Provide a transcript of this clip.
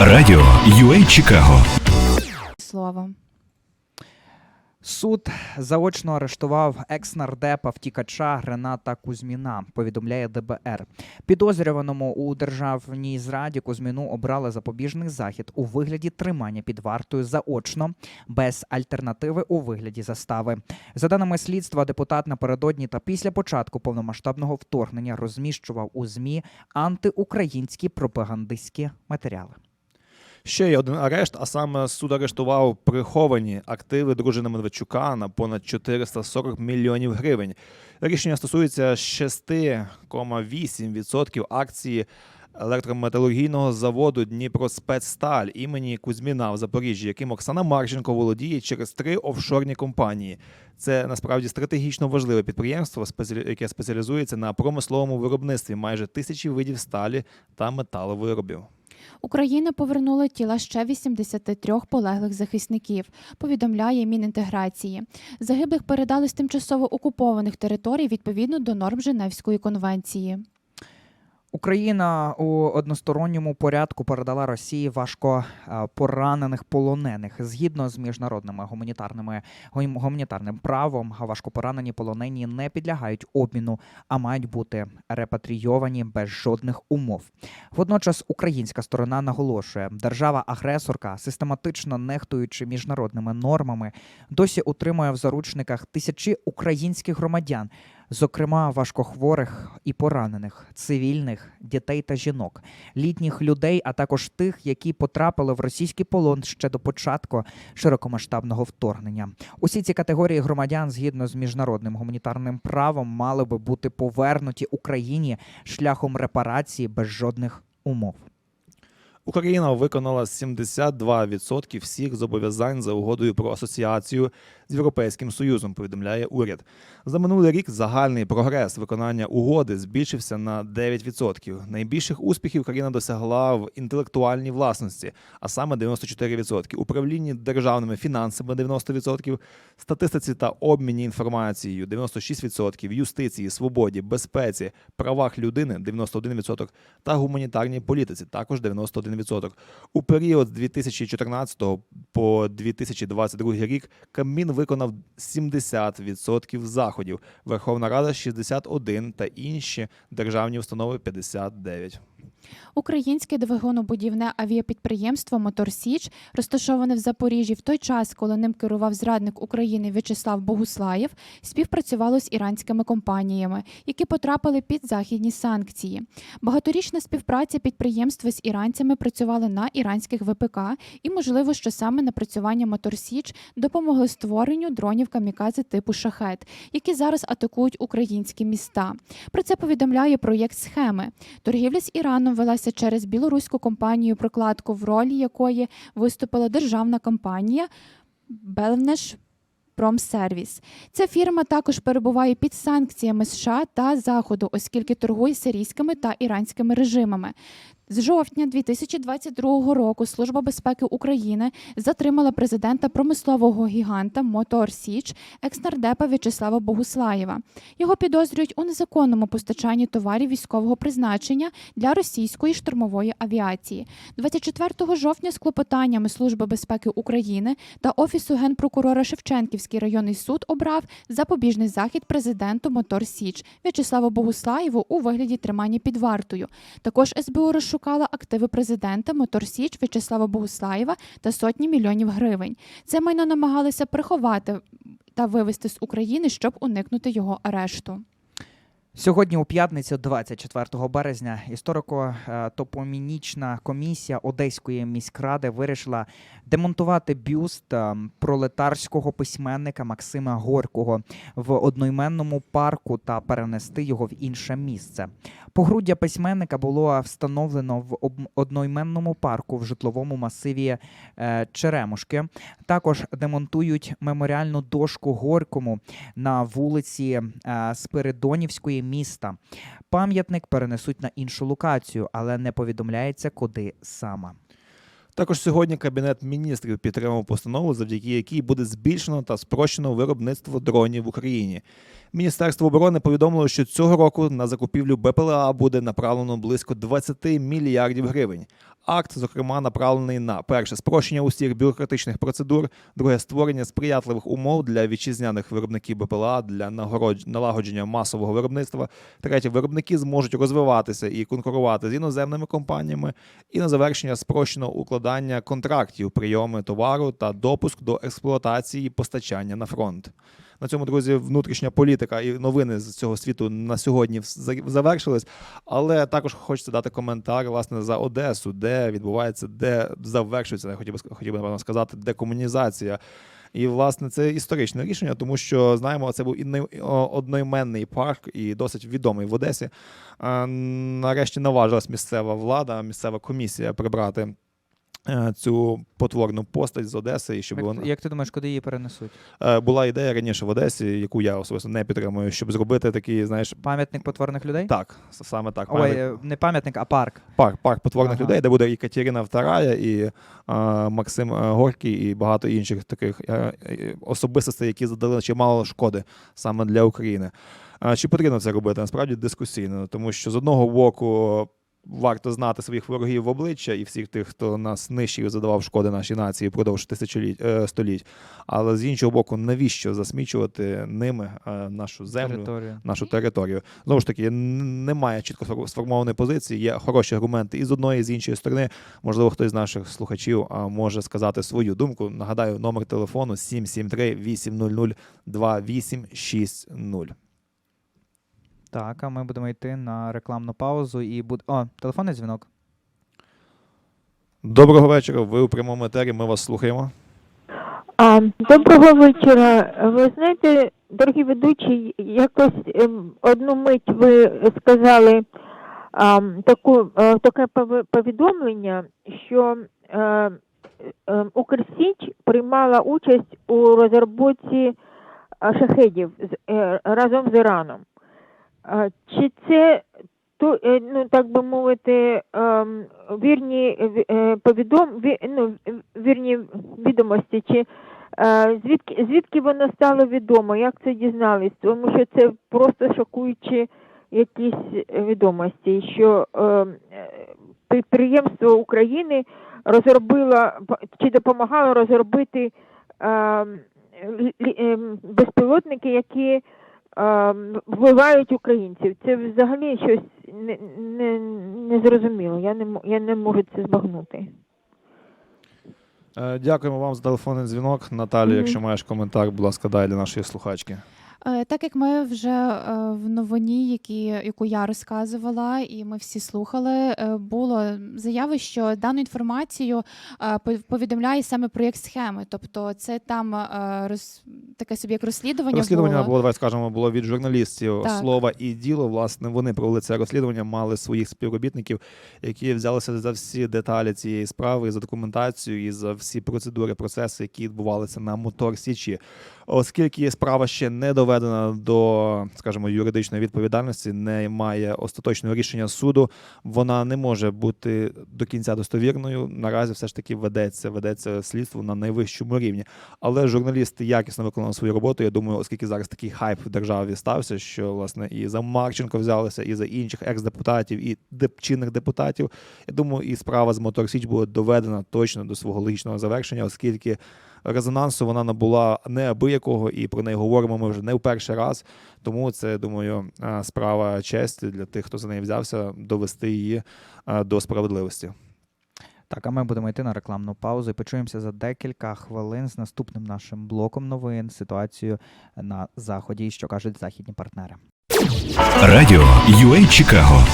Радіо UA Чикаго. слово. Суд заочно арештував екс-нардепа втікача Рената Кузьміна, повідомляє ДБР. Підозрюваному у державній зраді Кузьміну обрали запобіжний захід у вигляді тримання під вартою заочно, без альтернативи у вигляді застави. За даними слідства, депутат напередодні та після початку повномасштабного вторгнення розміщував у змі антиукраїнські пропагандистські матеріали. Ще є один арешт, а саме суд арештував приховані активи дружини Медведчука на понад 440 мільйонів гривень. Рішення стосується 6,8% акції електрометалургійного заводу Дніпроспецсталь імені Кузьміна в Запоріжжі, яким Оксана Марченко володіє через три офшорні компанії. Це насправді стратегічно важливе підприємство, яке спеціалізується на промисловому виробництві майже тисячі видів сталі та металовиробів. Україна повернула тіла ще 83 полеглих захисників, повідомляє Мінінтеграції. Загиблих передали з тимчасово окупованих територій відповідно до норм Женевської конвенції. Україна у односторонньому порядку передала Росії важко е, поранених полонених згідно з міжнародними гуманітарними гуманітарним правом. Важкопоранені полонені не підлягають обміну, а мають бути репатрійовані без жодних умов. Водночас українська сторона наголошує, держава-агресорка, систематично нехтуючи міжнародними нормами, досі утримує в заручниках тисячі українських громадян, зокрема важкохворих і поранених, цивільних, дітей та жінок, літніх людей, а також тих, які потрапили в російський полон ще до початку широкомасштабного вторгнення. Усі ці категорії громадян, згідно з міжнародним гуманітарним правом, мали би бути повернуті Україні шляхом репарації без жодних умов. Україна виконала 72% всіх зобов'язань за угодою про асоціацію з Європейським Союзом, повідомляє уряд. За минулий рік загальний прогрес виконання угоди збільшився на 9%. Найбільших успіхів країна досягла в інтелектуальній власності, а саме 94%, управлінні державними фінансами 90%, статистиці та обміні інформацією 96%, юстиції, свободі, безпеці, правах людини 91% та гуманітарній політиці також 91%. У період з 2014 по 2022 рік Кабмін виконав 70% заходів, Верховна Рада 61 та інші державні установи 59. Українське двигунобудівне авіапідприємство Мотор Січ, розташоване в Запоріжжі в той час, коли ним керував зрадник України В'ячеслав Богуслаєв, співпрацювало з іранськими компаніями, які потрапили під західні санкції. Багаторічна співпраця підприємства з іранцями працювала на іранських ВПК, і можливо, що саме напрацювання Мотор Січ допомогли створенню дронів камікадзе типу шахет, які зараз атакують українські міста. Про це повідомляє проєкт схеми. Торгівля з Іраном велася через білоруську компанію прокладку, в ролі якої виступила державна компанія Белнеш. Промсервіс. Ця фірма також перебуває під санкціями США та Заходу, оскільки торгує сирійськими та іранськими режимами. З жовтня 2022 року Служба безпеки України затримала президента промислового гіганта Мотор Січ, екснардепа В'ячеслава Богуслаєва. Його підозрюють у незаконному постачанні товарів військового призначення для російської штурмової авіації. 24 жовтня з клопотаннями Служби безпеки України та Офісу генпрокурора Шевченківський районний суд обрав запобіжний захід президенту Мотор Січ В'ячеславу Богуслаєву у вигляді тримання під вартою. Також СБУ розшукала активи президента Моторсіч В'ячеслава Богуслаєва та сотні мільйонів гривень. Це майно намагалися приховати та вивезти з України, щоб уникнути його арешту. Сьогодні, у п'ятницю, 24 березня, історико-топомінічна комісія Одеської міськради вирішила демонтувати бюст е, пролетарського письменника Максима Горького в одноіменному парку та перенести його в інше місце. Погруддя письменника було встановлено в одноіменному парку в житловому масиві е, Черемушки. Також демонтують меморіальну дошку Горькому на вулиці е, Спиридонівської міста. Пам'ятник перенесуть на іншу локацію, але не повідомляється, куди саме. Також сьогодні Кабінет міністрів підтримав постанову, завдяки якій буде збільшено та спрощено виробництво дронів в Україні. Міністерство оборони повідомило, що цього року на закупівлю БПЛА буде направлено близько 20 мільярдів гривень. Акт, зокрема, направлений на перше спрощення усіх бюрократичних процедур, друге створення сприятливих умов для вітчизняних виробників БПЛА для нагород- налагодження масового виробництва. Третє, виробники зможуть розвиватися і конкурувати з іноземними компаніями. І на завершення спрощено укладання контрактів, прийоми товару та допуск до експлуатації постачання на фронт. На цьому, друзі, внутрішня політика і новини з цього світу на сьогодні завершились. Але також хочеться дати коментар власне за Одесу, де відбувається, де завершується, я хотів би хотів би напевно сказати, декомунізація. І власне це історичне рішення, тому що знаємо, це був о- одноіменний парк і досить відомий в Одесі. Нарешті наважилась місцева влада, місцева комісія прибрати цю потворну постать з Одеси, і щоб Як, вона як ти думаєш, куди її перенесуть? Е, була ідея раніше в Одесі, яку я особисто не підтримую, щоб зробити такий, знаєш, Пам'ятник потворних людей? так, саме так. Ой, пам'ятник- е, не пам'ятник, а парк. парк, парк потворних Ага. людей, де буде і Катерина II, і е, Максим е, Горький, і багато інших таких е, е, особистостей, які задали чимало шкоди саме для України. Е, Чи потрібно це робити? Насправді дискусійно, тому що з одного боку. Варто знати своїх ворогів в обличчя і всіх тих, хто нас нищив і задавав шкоди нашій нації впродовж тисячоліть е, століть. Але з іншого боку, навіщо засмічувати ними е, нашу землю, Територію. нашу територію. Знову ж таки, немає чітко сформованої позиції. Є хороші аргументи і з одної, і з іншої сторони. Можливо, хтось з наших слухачів може сказати свою думку. Нагадаю, номер телефону 773 800 2860. Так, а ми будемо йти на рекламну паузу і буде. О, телефонний дзвінок. Доброго вечора. Ви у прямому етері. Ми вас слухаємо. А, доброго вечора. Ви знаєте, дорогі ведучі, якось ем, одну мить ви сказали а, таку, е, таке повідомлення, що е, е, Укрсіч приймала участь у розробці а, шахедів з- е, разом з Іраном. Чи це то, е, ну, так би мовити, ем, вірні е, е, повідом, ну, вірні відомості, чи звідки, звідки воно стало відомо, як це дізнались? Тому що це просто шокуючі якісь відомості, що е, е, підприємство України розробило чи допомагало розробити ем, безпілотники, які вбивають українців. Це взагалі щось не, не, не зрозуміло. Я не, я не можу це збагнути. Е, Дякуємо вам за телефонний дзвінок. Наталі, Мгм. якщо маєш коментар, будь ласка, дай для нашої слухачки. Е, Так як ми вже е, в новині, які, яку я розказувала, і ми всі слухали, е, було заяви, що дану інформацію е, пов- повідомляє саме проєкт схеми. Тобто, це там е, роз, таке собі як розслідування. Розслідування було. було, давай скажемо, було від журналістів Так. слова і діло. Власне, вони провели це розслідування, мали своїх співробітників, які взялися за всі деталі цієї справи, і за документацію і за всі процедури, процеси, які відбувалися на мотор Січі. Оскільки справа ще не доведена до, скажімо, юридичної відповідальності, не має остаточного рішення суду, вона не може бути до кінця достовірною. Наразі все ж таки ведеться, ведеться слідство на найвищому рівні. Але журналісти якісно виконали свою роботу. Я думаю, оскільки зараз такий хайп в державі стався, що власне і за Марченко взялися, і за інших екс-депутатів, і чинних депутатів. Я думаю, і справа з Мотор Січ буде доведена точно до свого логічного завершення, оскільки резонансу вона набула неабиякого, і про неї говоримо ми вже не в перший раз. Тому це, думаю, справа честі для тих, хто за неї взявся, довести її до справедливості. Так, а ми будемо йти на рекламну паузу і почуємося за декілька хвилин з наступним нашим блоком новин, ситуацією на заході, і що кажуть західні партнери. Радіо UA Чикаго